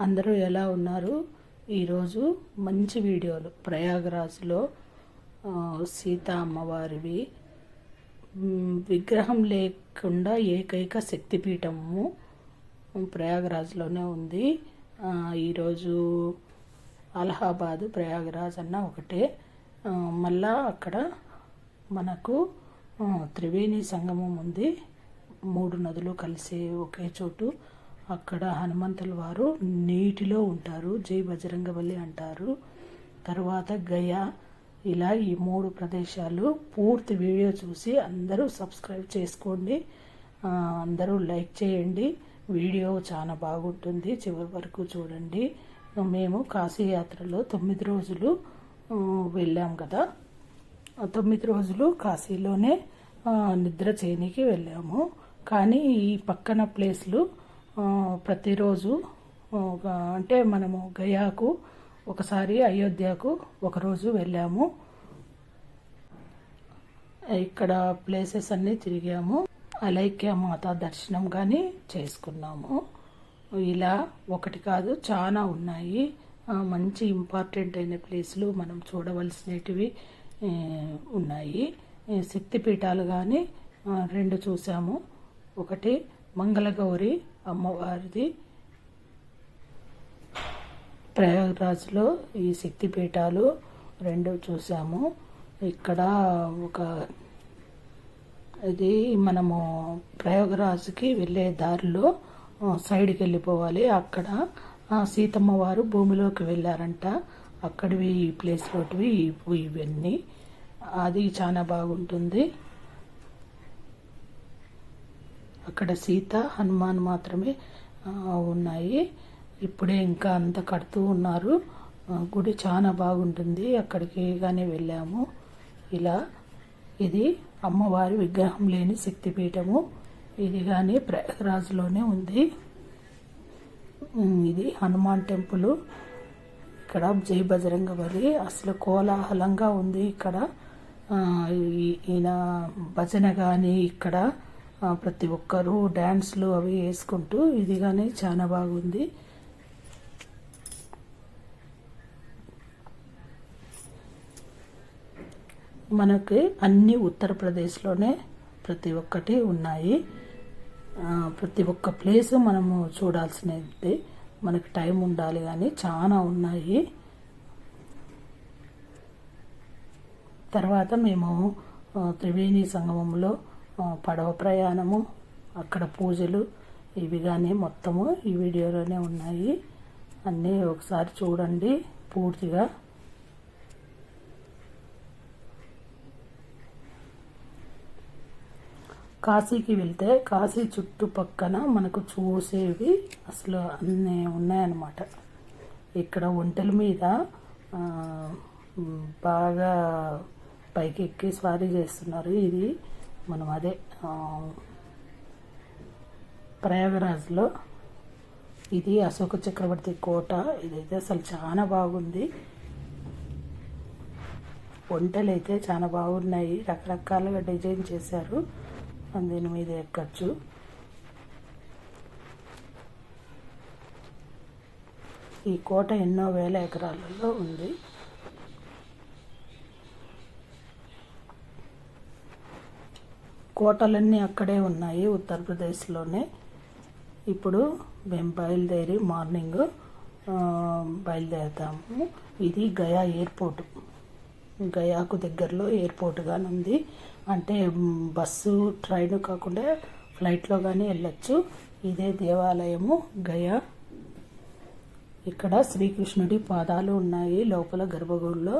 అందరూ ఎలా ఉన్నారు? ఈరోజు మంచి వీడియోలు. ప్రయాగరాజ్లో సీతా అమ్మవారివి. విగ్రహం లేకుండా ఏకైక శక్తిపీఠము ప్రయాగరాజ్లోనే ఉంది. ఈరోజు అలహాబాద్ ప్రయాగరాజ్ అన్న ఒకటే. మళ్ళా అక్కడ మనకు త్రివేణి సంగమం ఉంది. మూడు నదులు కలిసే ఒకే చోటు. అక్కడ హనుమంతుల వారు నీటిలో ఉంటారు జై బజరంగబలి అంటారు. తర్వాత గయా ఇలా ఈ మూడు ప్రదేశాలు పూర్తి వీడియో చూసి అందరూ సబ్స్క్రైబ్ చేసుకోండి. అందరూ లైక్ చేయండి. వీడియో చాలా బాగుంటుంది చివరి వరకు చూడండి. మేము కాశీయాత్రలో తొమ్మిది రోజులు వెళ్ళాం కదా. తొమ్మిది రోజులు కాశీలోనే నిద్ర చేయనికి వెళ్ళాము. కానీ ఈ పక్కన ప్లేస్లు ప్రతిరోజు అంటే మనము గయాకు ఒకసారి అయోధ్యకు ఒకరోజు వెళ్ళాము. ఇక్కడ ప్లేసెస్ అన్నీ తిరిగాము. అలైక్య మాత దర్శనం కానీ చేసుకున్నాము. ఇలా ఒకటి కాదు చాలా ఉన్నాయి. మంచి ఇంపార్టెంట్ అయిన ప్లేసులు మనం చూడవలసినటివి ఉన్నాయి. శక్తిపీఠాలు కానీ రెండు చూసాము. ఒకటి మంగళగౌరి అమ్మవారిది. ప్రయాగరాజ్లో ఈ శక్తిపీఠాలు రెండు చూసాము. ఇక్కడ ఒక ఇది మనము ప్రయాగరాజ్కి వెళ్ళే దారిలో సైడ్కి వెళ్ళిపోవాలి అక్కడ సీతమ్మ వారు భూమిలోకి వెళ్ళారంట. అక్కడివి ఈ ప్లేస్లోటివి ఇవన్నీ. అది చాలా బాగుంటుంది. అక్కడ సీత హనుమాన్ మాత్రమే ఉన్నాయి. ఇప్పుడే ఇంకా అంత కడుతూ ఉన్నారు. గుడి చాలా బాగుంటుంది. అక్కడికి కానీ వెళ్ళాము. ఇలా ఇది అమ్మవారి విగ్రహం లేని శక్తిపీఠము. ఇది కానీ ప్రయాగరాజ్లోనే ఉంది. ఇది హనుమాన్ టెంపుల్. ఇక్కడ జై బజరంగ బలి అసలు కోలాహలంగా ఉంది ఇక్కడ. ఈ- ఈయన భజన కానీ ఇక్కడ ప్రతి ఒక్కరూ డ్యాన్స్లు అవి వేసుకుంటూ ఇది కానీ చాలా బాగుంది. మనకి అన్ని ఉత్తరప్రదేశ్లోనే ప్రతి ఒక్కటి ఉన్నాయి. ప్రతి ఒక్క ప్లేస్ మనము చూడాల్సినది మనకి టైం ఉండాలి కానీ చాలా ఉన్నాయి. తర్వాత మేము త్రివేణి సంగమంలో పడవ ప్రయాణము అక్కడ పూజలు ఇవి కానీ మొత్తము ఈ వీడియోలోనే ఉన్నాయి. అన్నీ ఒకసారి చూడండి పూర్తిగా. కాశీకి వెళ్తే కాశీ చుట్టుపక్కన మనకు చూసేవి అసలు అన్నీ ఉన్నాయన్నమాట. ఇక్కడ ఒంటెల మీద బాగా పైకి ఎక్కి స్వారీ చేస్తున్నారు ఇది. మనం అదే ప్రయాగరాజ్లో ఇది అశోక చక్రవర్తి కోట. ఇదైతే అసలు చాలా బాగుంది. వంటలు అయితే చాలా బాగున్నాయి. రకరకాలుగా డిజైన్ చేశారు. దీని మీద ఎక్కచ్చు. ఈ కోట ఎన్నో వేల ఎకరాలలో ఉంది. కోటలన్నీ అక్కడే ఉన్నాయి ఉత్తరప్రదేశ్లోనే. ఇప్పుడు మేము బయలుదేరి మార్నింగ్ బయలుదేరుతాము. ఇది గయా ఎయిర్పోర్ట్. గయాకు దగ్గరలో ఎయిర్పోర్ట్ కానీ ఉంది అంటే బస్సు ట్రైన్ కాకుండా ఫ్లైట్లో కానీ వెళ్ళొచ్చు ఇదే దేవాలయము గయా. ఇక్కడ శ్రీకృష్ణుడి పాదాలు ఉన్నాయి లోపల గర్భగుడిలో.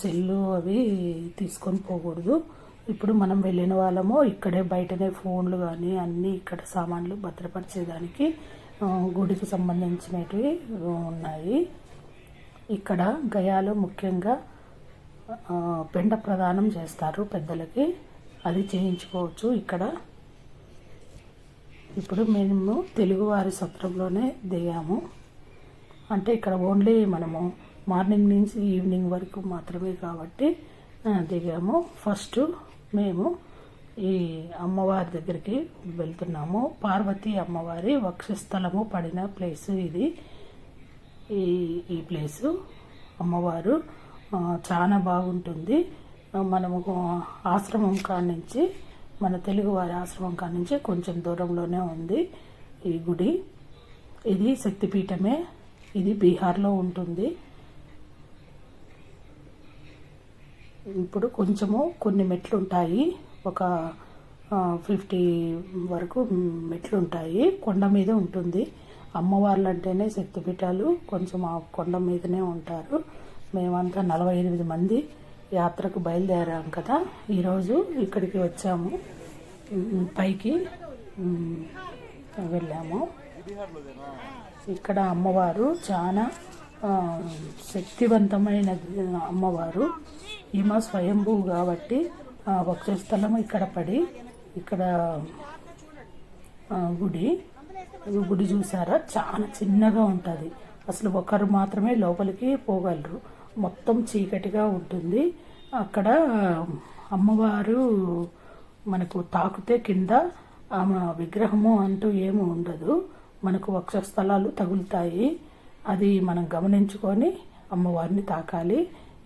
సెల్లు అవి తీసుకొని పోకూడదు. ఇప్పుడు మనం వెళ్ళిన వాళ్ళము ఇక్కడే బయటనే ఫోన్లు కానీ అన్నీ ఇక్కడ సామాన్లు భద్రపరిచేదానికి గుడికి సంబంధించినవి ఉన్నాయి. ఇక్కడ గయాలో ముఖ్యంగా పెండ ప్రదానం చేస్తారు పెద్దలకి. అది చేయించుకోవచ్చు ఇక్కడ. ఇప్పుడు మేము తెలుగువారి సత్రంలోనే దిగాము. అంటే ఇక్కడ ఓన్లీ మనము మార్నింగ్ నుంచి ఈవినింగ్ వరకు మాత్రమే కాబట్టి దిగాము. ఫస్ట్ మేము ఈ అమ్మవారి దగ్గరికి వెళ్తున్నాము. పార్వతీ అమ్మవారి వక్షస్థలము పడిన ప్లేస్ ఇది. ఈ ఈ ప్లేసు అమ్మవారు చాలా బాగుంటుంది. మనము ఆశ్రమం కాడ నుంచి మన తెలుగువారి ఆశ్రమం కాడ నుంచి కొంచెం దూరంలోనే ఉంది ఈ గుడి. ఇది శక్తిపీఠమే. ఇది బీహార్లో ఉంటుంది. ఇప్పుడు కొంచెము కొన్ని మెట్లు ఉంటాయి ఒక ఫిఫ్టీ వరకు మెట్లు ఉంటాయి కొండ మీద ఉంటుంది. అమ్మవార్లు అంటేనే శక్తిపీఠాలు. కొంచెం ఆ కొండ మీదనే ఉంటారు. మేమంతా నలభై ఎనిమిది మంది యాత్రకు బయలుదేరాం కదా. ఈరోజు ఇక్కడికి వచ్చాము. పైకి వెళ్ళాము. ఇక్కడ అమ్మవారు చాలా శక్తివంతమైన అమ్మవారు. ఈమె స్వయంభూ కాబట్టి వక్షస్థలం ఇక్కడ పడి ఇక్కడ గుడి గుడి చూసారా? చాలా చిన్నగా ఉంటుంది. అసలు ఒకరు మాత్రమే లోపలికి పోగలరు. మొత్తం చీకటిగా ఉంటుంది. అక్కడ అమ్మవారు మనకు తాకితే కింద ఆమె విగ్రహము అంటూ ఏమి ఉండదు. మనకు వక్షస్థలాలు తగులుతాయి. అది మనం గమనించుకొని అమ్మవారిని తాకాలి.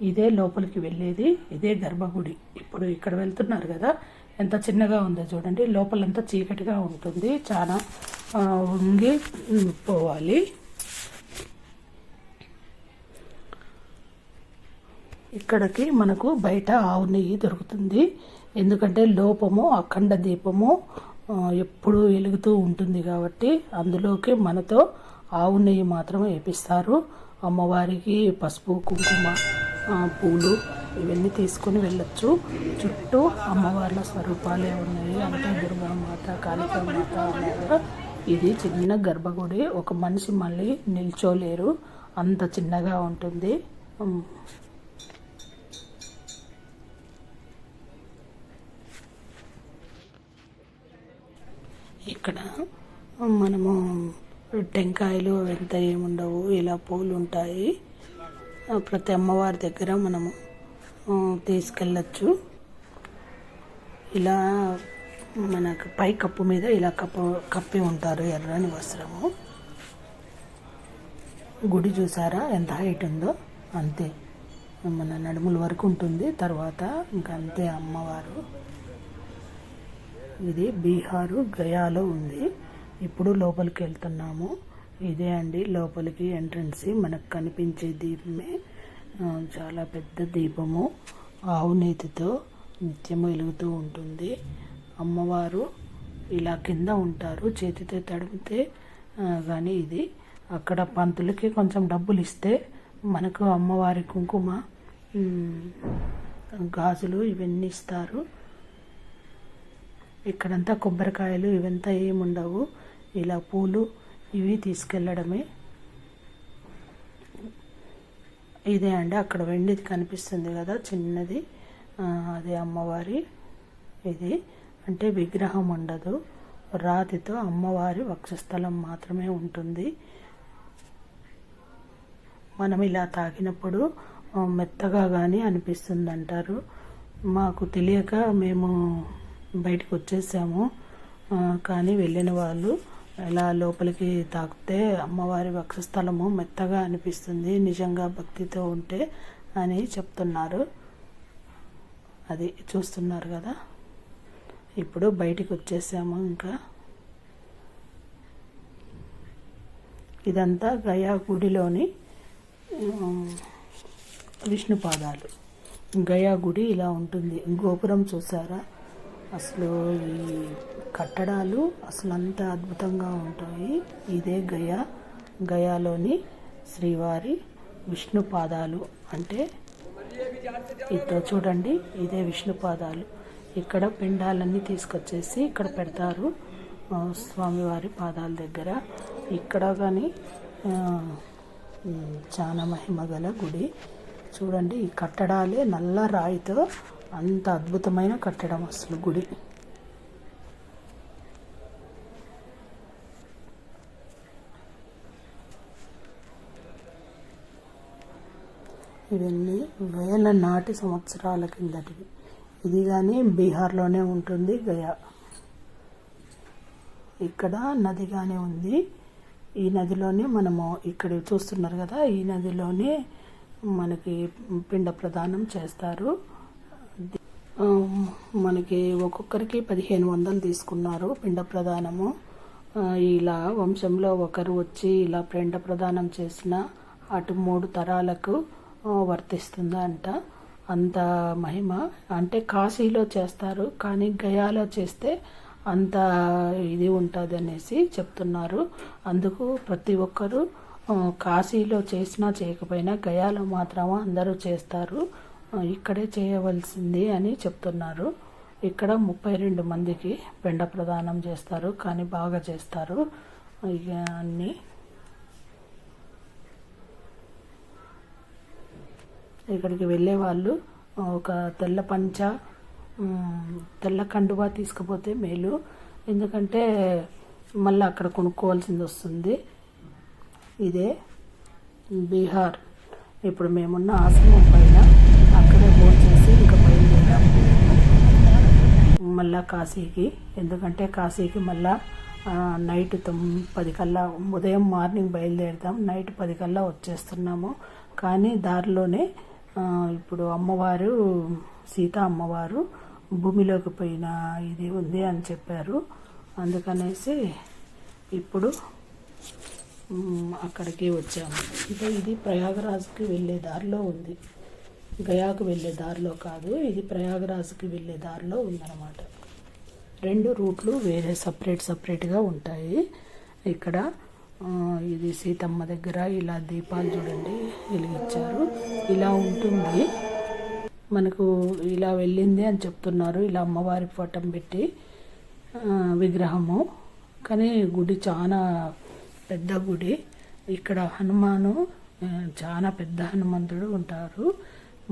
ఇదే లోపలికి వెళ్ళేది. ఇదే గర్భగుడి. ఇప్పుడు ఇక్కడ వెళ్తున్నారు కదా. ఎంత చిన్నగా ఉందో చూడండి. లోపలంతా చీకటిగా ఉంటుంది. చాలా ఉంగి పోవాలి. ఇక్కడికి మనకు బయట ఆవు నెయ్యి దొరుకుతుంది. ఎందుకంటే లోపము అఖండ దీపము ఎప్పుడూ వెలుగుతూ ఉంటుంది కాబట్టి అందులోకి మనతో ఆవు నెయ్యి మాత్రం వేపిస్తారు. అమ్మవారికి పసుపు కుంకుమ పూలు ఇవన్నీ తీసుకొని వెళ్ళొచ్చు. చుట్టూ అమ్మవార్ల స్వరూపాలే ఉన్నాయి. అంటే దుర్గామాత కాళికామాత అలాగా ఇది చిన్న గర్భగుడి. ఒక మనిషి మళ్ళీ నిల్చోలేరు. అంత చిన్నగా ఉంటుంది. ఇక్కడ మనము టెంకాయలు ఎంత ఏముండవు ఇలా పూలు ఉంటాయి ప్రతి అమ్మవారి దగ్గర మనము తీసుకెళ్ళచ్చు. ఇలా మనకు పై కప్పు మీద ఇలా కప్పు కప్పి ఉంటారు ఎర్రని వస్త్రము. గుడి చూసారా? ఎంత హైట్ ఉందో? అంతే. మన నడుముల వరకు ఉంటుంది. తర్వాత ఇంకా అంతే అమ్మవారు. ఇది బీహారు గయాలో ఉంది. ఇప్పుడు లోపలికి వెళ్తున్నాము. ఇదే అండి లోపలికి ఎంట్రన్స్. మనకు కనిపించే దీపమే చాలా పెద్ద దీపము. ఆవు నేతితో నిత్యం వెలుగుతూ ఉంటుంది. అమ్మవారు ఇలా కింద ఉంటారు. చేతితో తడిపితే కానీ ఇది అక్కడ పంతులకి కొంచెం డబ్బులు ఇస్తే మనకు అమ్మవారి కుంకుమ గాజులు ఇవన్నీ ఇస్తారు. ఇక్కడంతా కొబ్బరికాయలు ఇవంతా ఏముండవు. ఇలా పూలు ఇవి తీసుకెళ్ళడమే. ఇదే అండి అక్కడ వెండిది కనిపిస్తుంది కదా చిన్నది. అది అమ్మవారి ఇది. అంటే విగ్రహం ఉండదు. రాతితో అమ్మవారి వక్షస్థలం మాత్రమే ఉంటుంది. మనం ఇలా తాకినప్పుడు మెత్తగా కానీ అనిపిస్తుంది అంటారు మాకు తెలియక మేము బయటకు వచ్చేసాము. కానీ వెళ్ళిన వాళ్ళు ఇలా లోపలికి తాకితే అమ్మవారి వక్షస్థలము మెత్తగా అనిపిస్తుంది నిజంగా భక్తితో ఉంటే అని చెప్తున్నారు. అది చూస్తున్నారు కదా. ఇప్పుడు బయటికి వచ్చేసాము ఇంకా. ఇదంతా గయా గుడిలోని ఆ, విష్ణు పాదాలు గయా గుడి ఇలా ఉంటుంది. గోపురం చూసారా? అసలు ఈ కట్టడాలు అసలు అంత అద్భుతంగా ఉంటాయి. ఇదే గయా. గయాలోని శ్రీవారి విష్ణు పాదాలు. అంటే ఇదో చూడండి ఇదే విష్ణు పాదాలు. ఇక్కడ పిండాలన్నీ తీసుకొచ్చేసి ఇక్కడ పెడతారు స్వామివారి పాదాల దగ్గర. ఇక్కడ కానీ చాలా మహిమ గల గుడి. చూడండి ఈ కట్టడాలే నల్ల రాయితో అంత అద్భుతమైన కట్టడం అసలు గుడి. ఇవన్నీ వేల నాటి సంవత్సరాల కిందటివి. ఇది కానీ బీహార్లోనే ఉంటుంది గయా. ఇక్కడ నదిగానే ఉంది. ఈ నదిలోనే మనము ఇక్కడ చూస్తున్నారు కదా ఈ నదిలోనే మనకి పిండ ప్రదానం చేస్తారు. మనకి ఒక్కొక్కరికి పదిహేను వందలు తీసుకున్నారు పిండ ప్రదానము ఇలా వంశంలో ఒకరు వచ్చి ఇలా పిండ ప్రదానం చేసిన అటు మూడు తరాలకు వర్తిస్తుందంట. అంత మహిమ. అంటే కాశీలో చేస్తారు కానీ గయాలో చేస్తే అంత ఇది ఉంటుంది అనేసి చెప్తున్నారు. అందుకు ప్రతి ఒక్కరూ కాశీలో చేసినా చేయకపోయినా గయాలో మాత్రం అందరూ చేస్తారు. ఇక్కడే చేయవలసింది అని చెప్తున్నారు. ఇక్కడ ముప్పై రెండు మందికి పెండ ప్రదానం చేస్తారు కానీ బాగా చేస్తారు. ఇక అన్నీ ఇక్కడికి వెళ్ళే వాళ్ళు ఒక తెల్ల పంచ తెల్ల కండువా తీసుకుపోతే మేలు. ఎందుకంటే మళ్ళీ అక్కడ కొనుక్కోవాల్సింది వస్తుంది. ఇదే బీహార్. ఇప్పుడు మేమున్న ఆశ్రమం పైన అక్కడే బోట్ చేసి ఇంకా బయలుదేరాము మళ్ళా కాశీకి. ఎందుకంటే కాశీకి మళ్ళా నైట్ తొమ్ పది కల్లా ఉదయం మార్నింగ్ బయలుదేరుతాం. నైట్ పది కల్లా వచ్చేస్తున్నాము. కానీ దారిలోనే ఇప్పుడు అమ్మవారు సీత అమ్మవారు భూమిలోకి పోయిన ఇది ఉంది అని చెప్పారు. అందుకనేసి ఇప్పుడు అక్కడికి వచ్చాము. అంటే ఇది ప్రయాగరాజ్కి వెళ్ళే దారిలో ఉంది. గయాకు వెళ్ళే దారిలో కాదు ఇది ప్రయాగరాజ్కి వెళ్ళే దారిలో ఉందన్నమాట. రెండు రూట్లు వేరే సపరేట్ సపరేట్గా ఉంటాయి. ఇక్కడ ఇది సీతమ్మ దగ్గర ఇలా దీపాలు చూడండి వెలిగించారు. ఇలా ఉంటుంది. మనకు ఇలా వెళ్ళింది అని చెప్తున్నారు. ఇలా అమ్మవారి పటం పెట్టి విగ్రహము. కానీ గుడి చాలా పెద్ద గుడి. ఇక్కడ హనుమాను చాలా పెద్ద హనుమంతుడు ఉంటారు.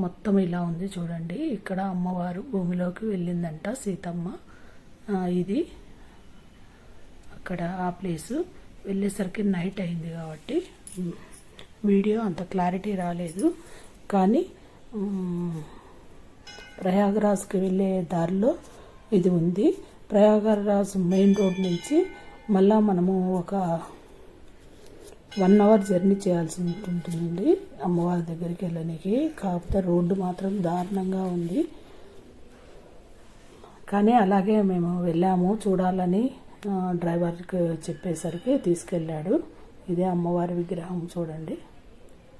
మొత్తం ఇలా ఉంది చూడండి. ఇక్కడ అమ్మవారు భూమిలోకి వెళ్ళిందంట సీతమ్మ. ఇది అక్కడ ఆ ప్లేసు. వెళ్ళేసరికి నైట్ అయింది కాబట్టి వీడియో అంత క్లారిటీ రాలేదు. కానీ ప్రయాగరాజ్కి వెళ్ళే దారిలో ఇది ఉంది. ప్రయాగరాజ్ మెయిన్ రోడ్ నుంచి మళ్ళా మనము ఒక వన్ అవర్ జర్నీ చేయాల్సి ఉంటుందండి అమ్మవారి దగ్గరికి వెళ్ళడానికి. కాకపోతే రోడ్డు మాత్రం దారుణంగా ఉంది. కానీ అలాగే మేము వెళ్ళాము. చూడాలని డ్రైవర్కి చెప్పేసరికి తీసుకెళ్ళాడు. ఇదే అమ్మవారి విగ్రహం చూడండి.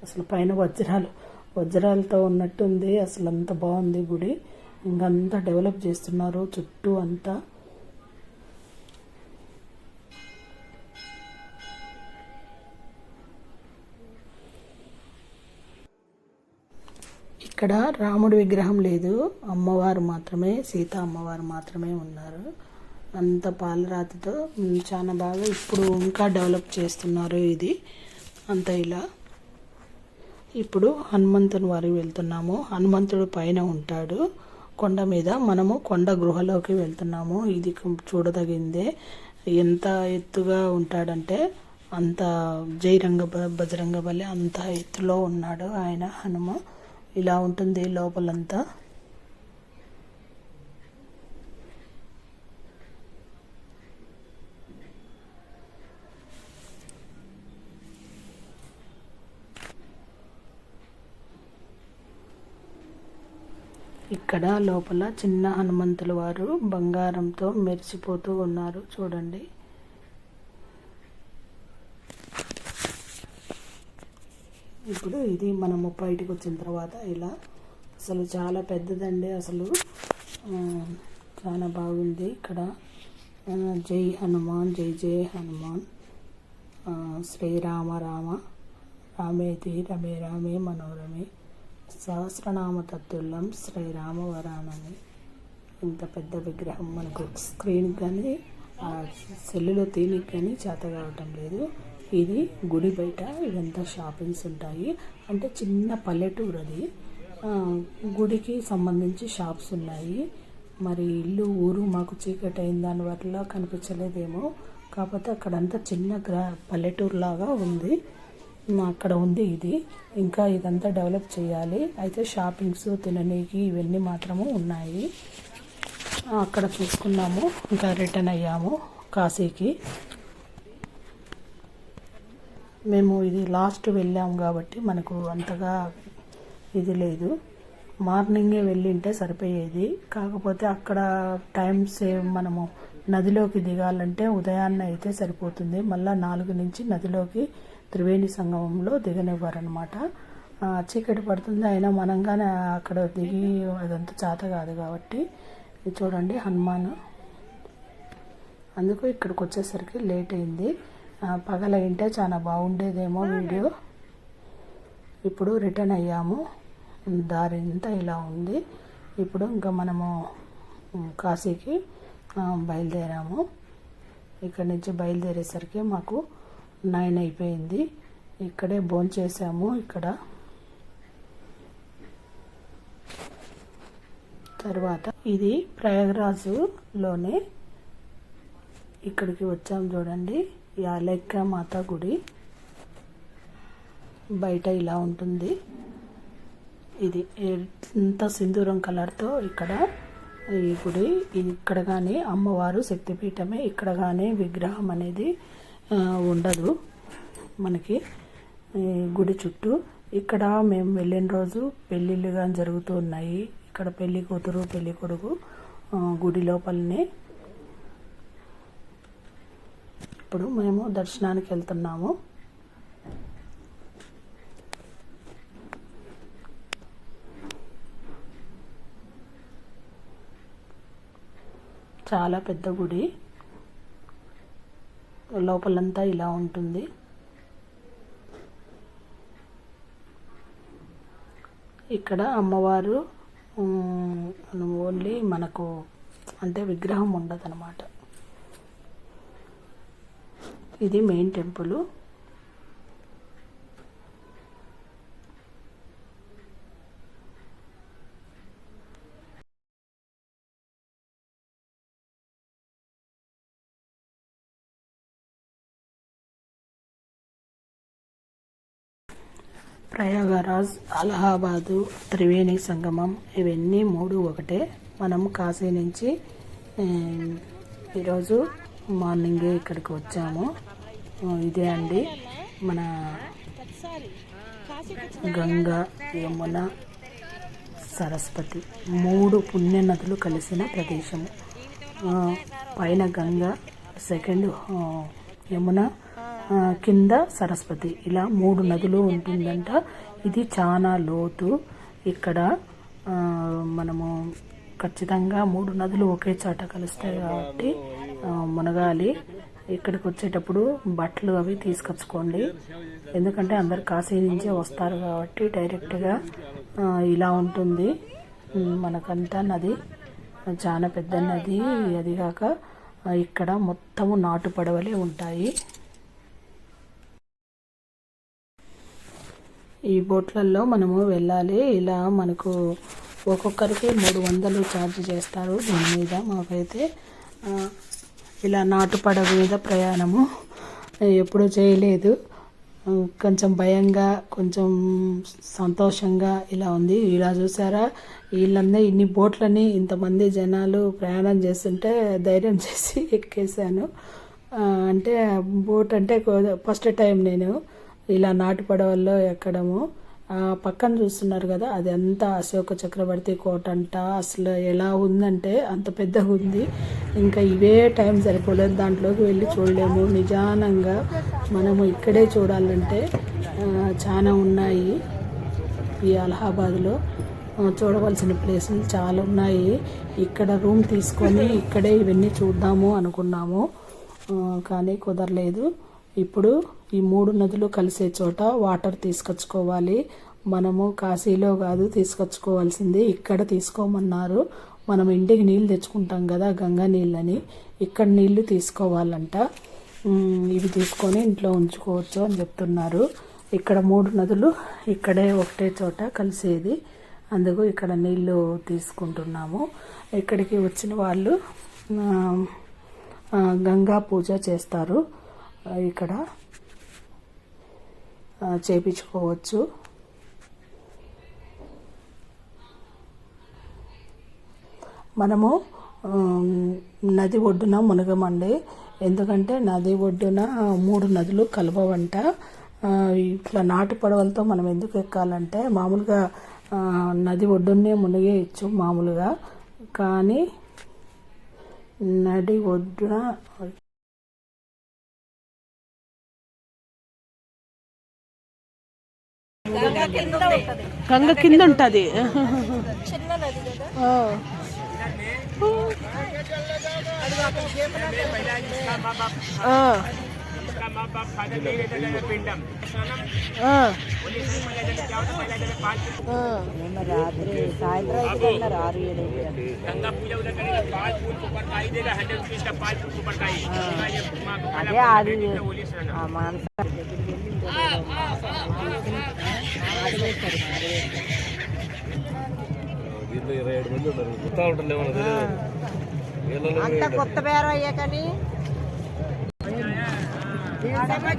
అసలు పైన వజ్రాలు వజ్రాలతో ఉన్నట్టుంది. అసలు అంత బాగుంది గుడి. ఇంకంతా డెవలప్ చేస్తున్నారు. చుట్టూ అంతా ఇక్కడ రాముడి విగ్రహం లేదు. అమ్మవారు మాత్రమే సీత అమ్మవారు మాత్రమే ఉన్నారు. అంత పాలరాతితో చాలా బాగా ఇప్పుడు ఇంకా డెవలప్ చేస్తున్నారు ఇది. అంత ఇలా. ఇప్పుడు హనుమంతుని వారికి వెళ్తున్నాము. హనుమంతుడు పైన ఉంటాడు. కొండ మీద మనము కొండ గృహలోకి వెళ్తున్నాము. ఇది చూడదగిందే. ఎంత ఎత్తుగా ఉంటాడంటే అంత జైరంగ బజరంగ బలి అంత ఎత్తులో ఉన్నాడు ఆయన హనుమ. ఇలా ఉంటుంది లోపలంతా. ఇక్కడ లోపల చిన్న హనుమంతుల వారు బంగారంతో మెరిసిపోతూ ఉన్నారు. చూడండి. ఇప్పుడు ఇది మనము బయటికి వచ్చిన తర్వాత ఇలా. అసలు చాలా పెద్దదండి అసలు. చాలా బాగుంది ఇక్కడ. జై హనుమాన్ జై జై హనుమాన్. శ్రీరామ రామ రామేతి రమే రామే మనోరమే. సహస్రనామ తత్తుల్యం శ్రీరామ వరానని. ఇంత పెద్ద విగ్రహం మనకు స్క్రీన్ కానీ ఆ సెల్లులో తీనికి కానీ చేత కావటం లేదు. ఇది గుడి బయట ఇదంతా షాపింగ్స్ ఉంటాయి. అంటే చిన్న పల్లెటూరు అది. గుడికి సంబంధించి షాప్స్ ఉన్నాయి. మరి ఇల్లు ఊరు మాకు చీకటి అయిన దాని వల్ల కనిపించలేదేమో. కాకపోతే అక్కడంతా చిన్న గ్రా పల్లెటూరు లాగా ఉంది అక్కడ ఉంది ఇది. ఇంకా ఇదంతా డెవలప్ చేయాలి. అయితే షాపింగ్స్ తిననీకి ఇవన్నీ మాత్రము ఉన్నాయి. అక్కడ చూసుకున్నాము. ఇంకా రిటర్న్ అయ్యాము కాశీకి. మేము ఇది లాస్ట్ వెళ్ళాము కాబట్టి మనకు అంతగా ఇది లేదు. మార్నింగే వెళ్ళింటే సరిపోయేది. కాకపోతే అక్కడ టైం సేవ్ మనము నదిలోకి దిగాలంటే ఉదయాన్నే అయితే సరిపోతుంది. మళ్ళీ నాలుగు నుంచి నదిలోకి త్రివేణి సంగమంలో దిగనివ్వరనమాట చీకటి పడుతుంది. అయినా మనంగానే అక్కడ దిగి అదంతా చేత కాదు కాబట్టి. ఇది చూడండి హనుమాన్. అందుకు ఇక్కడికి వచ్చేసరికి లేట్ అయింది. పగల చాలా బాగుండేదేమో వీడియో. ఇప్పుడు రిటర్న్ అయ్యాము. దారి అంతా ఇలా ఉంది. ఇప్పుడు ఇంకా మనము కాశీకి బయలుదేరాము. ఇక్కడి నుంచి బయలుదేరేసరికి మాకు నైన్ అయిపోయింది. ఇక్కడే భోంచేసాము ఇక్కడ. తర్వాత ఇది ప్రయాగరాజులోనే ఇక్కడికి వచ్చాము చూడండి. యాలెక్క మాత గుడి. బయట ఇలా ఉంటుంది. ఇది ఎంత సింధూరం కలర్తో ఇక్కడ ఈ గుడి. ఇక్కడ కానీ అమ్మవారు శక్తిపీఠమే. ఇక్కడ కానీ విగ్రహం అనేది ఉండదు మనకి గుడి చుట్టూ. ఇక్కడ మేము వెళ్ళిన రోజు పెళ్ళిళ్ళుగా జరుగుతూ ఉన్నాయి. ఇక్కడ పెళ్ళి కూతురు పెళ్ళి కొడుకు గుడి లోపలనే ఇప్పుడు మేము దర్శనానికి వెళ్తున్నాము. చాలా పెద్ద గుడి. లోపలంతా ఇలా ఉంటుంది. ఇక్కడ అమ్మవారు ఓన్లీ మనకు అంటే విగ్రహం ఉండదు అనమాట ఇది మెయిన్ టెంపుల్ ప్రయాగరాజ్ అలహాబాదు త్రివేణి సంగమం ఇవన్నీ మూడు ఒకటే. మనం కాశీ నుంచి ఈరోజు మార్నింగే ఇక్కడికి వచ్చాము. ఇదే అండి. మన గంగా యమున సరస్వతి మూడు పుణ్య నదులు కలిసిన ప్రదేశము. పైన గంగా సెకండ్ యమున కింద సరస్వతి. ఇలా మూడు నదులు ఉంటుందంట. ఇది చాలా లోతు. ఇక్కడ మనము ఖచ్చితంగా మూడు నదులు ఒకే చోట కలుస్తాయి కాబట్టి మునగాలి ఇక్కడికి వచ్చేటప్పుడు బట్టలు అవి తీసుకొచ్చుకోండి. ఎందుకంటే అందరు కాశీ నుంచే వస్తారు కాబట్టి డైరెక్ట్గా ఇలా ఉంటుంది. మనకంతా నది చాలా పెద్ద నది అది కాక ఇక్కడ మొత్తము నాటు పడవలే ఉంటాయి. ఈ బోట్లలో మనము వెళ్ళాలి. ఇలా మనకు ఒక్కొక్కరికి మూడు వందలు ఛార్జ్ చేస్తారు. దీని మీద మాకైతే ఇలా నాటు పడవ మీద ప్రయాణము. ఎప్పుడూ చేయలేదు. కొంచెం భయంగా కొంచెం సంతోషంగా ఇలా ఉంది. ఇలా చూసారా? వీళ్ళందరూ ఇన్ని బోట్లని ఇంతమంది జనాలు ప్రయాణం చేస్తుంటే ధైర్యం చేసి ఎక్కేసాను అంటే బోట్ అంటే ఫస్ట్ టైం నేను ఇలా నాటు పడవల్లో ఎక్కడము. పక్కన చూస్తున్నారు కదా అది అంతా అశోక చక్రవర్తి కోట అంట. అసలు ఎలా ఉందంటే అంత పెద్దగా ఉంది. ఇంకా ఇవే టైం సరిపోలేదు. దాంట్లోకి వెళ్ళి చూడలేము. నిజానంగా మనము ఇక్కడే చూడాలంటే చాలా ఉన్నాయి ఈ అలహాబాద్లో. చూడవలసిన ప్లేసులు చాలా ఉన్నాయి. ఇక్కడ రూమ్ తీసుకొని ఇక్కడే ఇవన్నీ చూద్దాము అనుకున్నాము. కానీ కుదరలేదు. ఇప్పుడు ఈ మూడు నదులు కలిసే చోట వాటర్ తీసుకొచ్చుకోవాలి. మనము కాశీలో కాదు తీసుకొచ్చుకోవాల్సింది ఇక్కడ తీసుకోమన్నారు. మనం ఇంటికి నీళ్ళు తెచ్చుకుంటాం కదా గంగా నీళ్ళని. ఇక్కడ నీళ్ళు తీసుకోవాలంట. ఇవి తీసుకొని ఇంట్లో ఉంచుకోవచ్చు అని చెప్తున్నారు. ఇక్కడ మూడు నదులు ఇక్కడే ఒకటే చోట కలిసేది. అందుకు ఇక్కడ నీళ్ళు తీసుకుంటున్నాము. ఇక్కడికి వచ్చిన వాళ్ళు గంగా పూజ చేస్తారు. ఇక్కడ చేపించుకోవచ్చు. మనము నది ఒడ్డున మునగమండి. ఎందుకంటే నది ఒడ్డున మూడు నదులు కలవవంట. ఇట్లా నాటు పడవలతో మనం ఎందుకు ఎక్కాలంటే మామూలుగా నది ఒడ్డునే మునిగేయచ్చు మామూలుగా. కానీ నది ఒడ్డున గంగ కింద ఉంటుంది. చిన్న నది కదా రాత్రి సాయంత్రం ఆరు ఏడు. అదే అది ఆ మానస దీంట్లో ఇరవై ఏడు మంది ఉన్నారు. గుర్తా ఉంటుంది ఏమన్నా తెలియదు? వీళ్ళలో అంత కొత్త బేరం అయ్యా కానీ.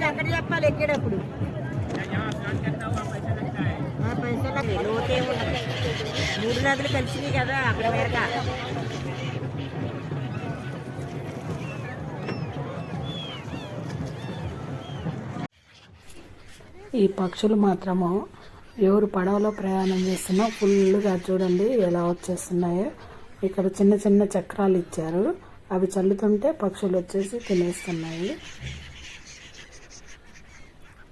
ఎక్కడ చెప్పాలి? ఎక్కేటప్పుడు. ఆ, పైసలకి లోతే మూడు నదులు కలిసినాయి కదా అక్కడ మేరగా ఈ పక్షులు మాత్రము ఎవరు పడవలో ప్రయాణం చేస్తున్నా ఫుల్గా చూడండి ఎలా వచ్చేస్తున్నాయో. ఇక్కడ చిన్న చిన్న చక్రాలు ఇచ్చారు. అవి చల్లుతుంటే పక్షులు వచ్చేసి తినేస్తున్నాయి.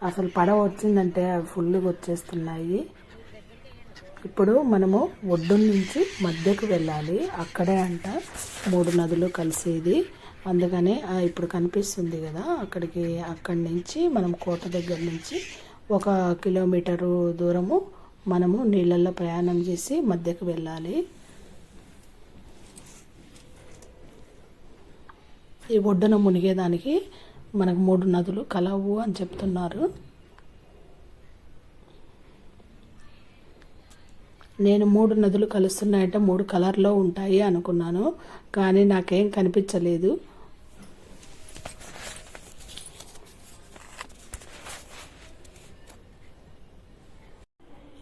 అసలు పడవ వచ్చిందంటే అవి ఫుల్గా వచ్చేస్తున్నాయి. ఇప్పుడు మనము ఒడ్డు నుంచి మధ్యకు వెళ్ళాలి. అక్కడే అంట మూడు నదులు కలిసేది. అందుకనే ఇప్పుడు కనిపిస్తుంది కదా అక్కడికి అక్కడి నుంచి మనం కోట దగ్గర నుంచి ఒక కిలోమీటరు దూరము మనము నీళ్ళల్లో ప్రయాణం చేసి మధ్యకు వెళ్ళాలి. ఈ ఒడ్డున మునిగేదానికి మనకు మూడు నదులు కలవు అని చెప్తున్నారు. నేను మూడు నదులు కలుస్తున్నాయంటే మూడు కలర్లో ఉంటాయి అనుకున్నాను కానీ నాకేం కనిపించలేదు.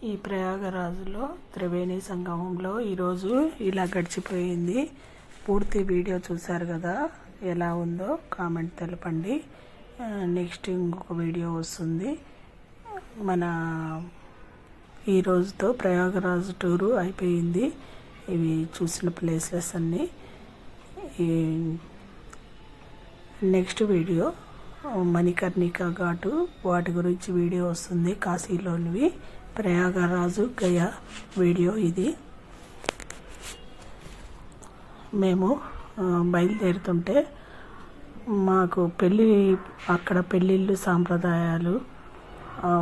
ఈ ప్రయాగరాజులో త్రివేణి సంగమంలో ఈరోజు ఇలా గడిచిపోయింది. పూర్తి వీడియో చూశారు కదా ఎలా ఉందో కామెంట్ తెలపండి. నెక్స్ట్ ఇంకొక వీడియో వస్తుంది. మన ఈ రోజుతో టూరు అయిపోయింది. ఇవి చూసిన ప్లేసెస్ అన్నీ. ఈ నెక్స్ట్ వీడియో మణికర్ణిక ఘాటు వాటి గురించి వీడియో వస్తుంది కాశీలోనివి. ప్రయాగరాజు గయా వీడియో ఇది. మేము బయలుదేరుతుంటే మాకు పెళ్ళి అక్కడ పెళ్ళిళ్ళు సాంప్రదాయాలు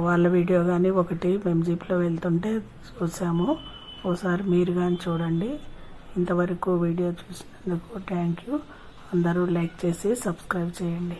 వాళ్ళ వీడియో కానీ ఒకటి మేము జీప్లో వెళ్తుంటే చూసాము. ఒకసారి మీరు కానీ చూడండి. ఇంతవరకు వీడియో చూసినందుకు థ్యాంక్ యూ. అందరూ లైక్ చేసి సబ్స్క్రైబ్ చేయండి.